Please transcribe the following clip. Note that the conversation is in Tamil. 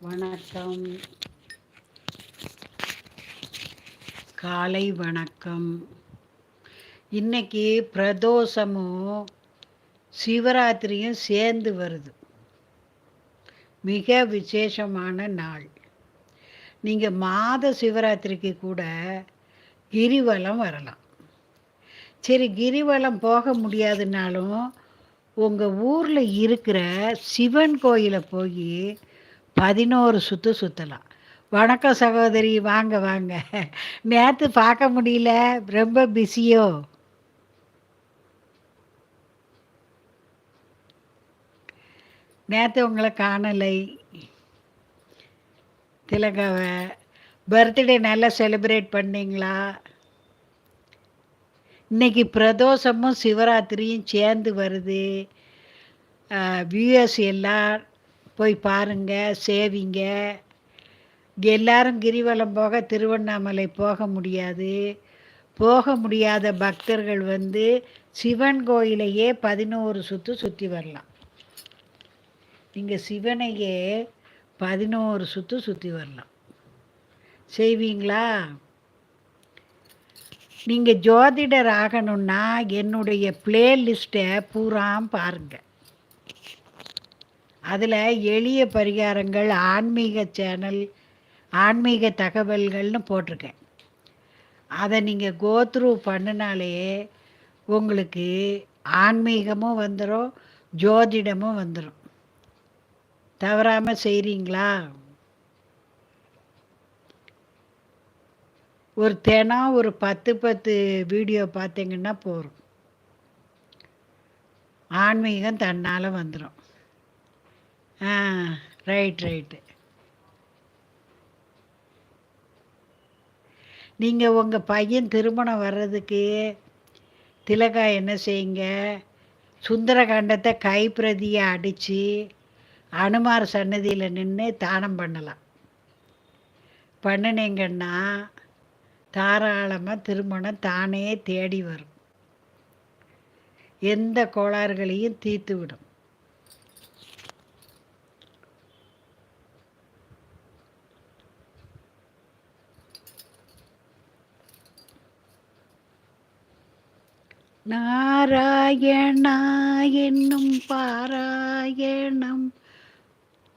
வணக்கம். காலை வணக்கம். இன்னைக்கு பிரதோஷமும் சிவராத்திரியும் சேர்ந்து வருது. மிக விசேஷமான நாள். நீங்கள் மாத சிவராத்திரிக்கு கூட கிரிவலம் வரலாம். சரி கிரிவலம் போக முடியாதுனாலும் உங்கள் ஊரில் இருக்கிற சிவன் கோயிலை போய் பதினோரு சுற்று சுற்றலாம் வணக்கம் சகோதரி வாங்க வாங்க. நேற்று பார்க்க முடியல ரொம்ப பிஸியோ நேற்று உங்களை காணலை. திலகாவை பர்த்டே நல்லா செலிப்ரேட் பண்ணிங்களா? இன்னைக்கு பிரதோஷமும் சிவராத்திரியும் சேர்ந்து வருது. வியூஎஸ் எல்லாம் போய் பாருங்க சேவிங்க. எல்லாரும் கிரிவலம் போக திருவண்ணாமலை போக முடியாது. போக முடியாத பக்தர்கள் வந்து சிவன் கோயிலையே பதினோரு சுற்று சுற்றி வரலாம். நீங்கள் சிவனையே பதினோரு சுற்று சுற்றி வரலாம். செய்வீங்களா? நீங்கள் ஜோதிடர் ஆகணும்னா என்னுடைய பிளேலிஸ்ட்டை பூராம் பாருங்கள் அதில் எளிய பரிகாரங்கள் ஆன்மீக சேனல் ஆன்மீக தகவல்கள்னு போட்டிருக்கேன். அதை நீங்கள் கோத்ரூ பண்ணினாலே உங்களுக்கு ஆன்மீகமும் வந்துடும் ஜோதிடமும் வந்துடும் தவறாமல் செய்கிறீங்களா ஒரு தினம் ஒரு பத்து பத்து வீடியோ பார்த்தீங்கன்னா போகும் ஆன்மீகம் தன்னால் வந்துடும் ஆ ரைட் ரைட்டு நீங்கள் உங்கள் பையன் திருமணம் வர்றதுக்கு திலகா என்ன செய்யுங்க? சுந்தரகாண்டத்தை கைப்பிரதியை அடித்து அனுமார் சன்னதியில் நின்று தானம் பண்ணலாம். பண்ணினீங்கன்னா தாராளமாக திருமணம் தானே தேடி வரும். எந்த கோளாறுகளையும் தீர்த்து விடும். நாராயணா என்னும் பாராயணம்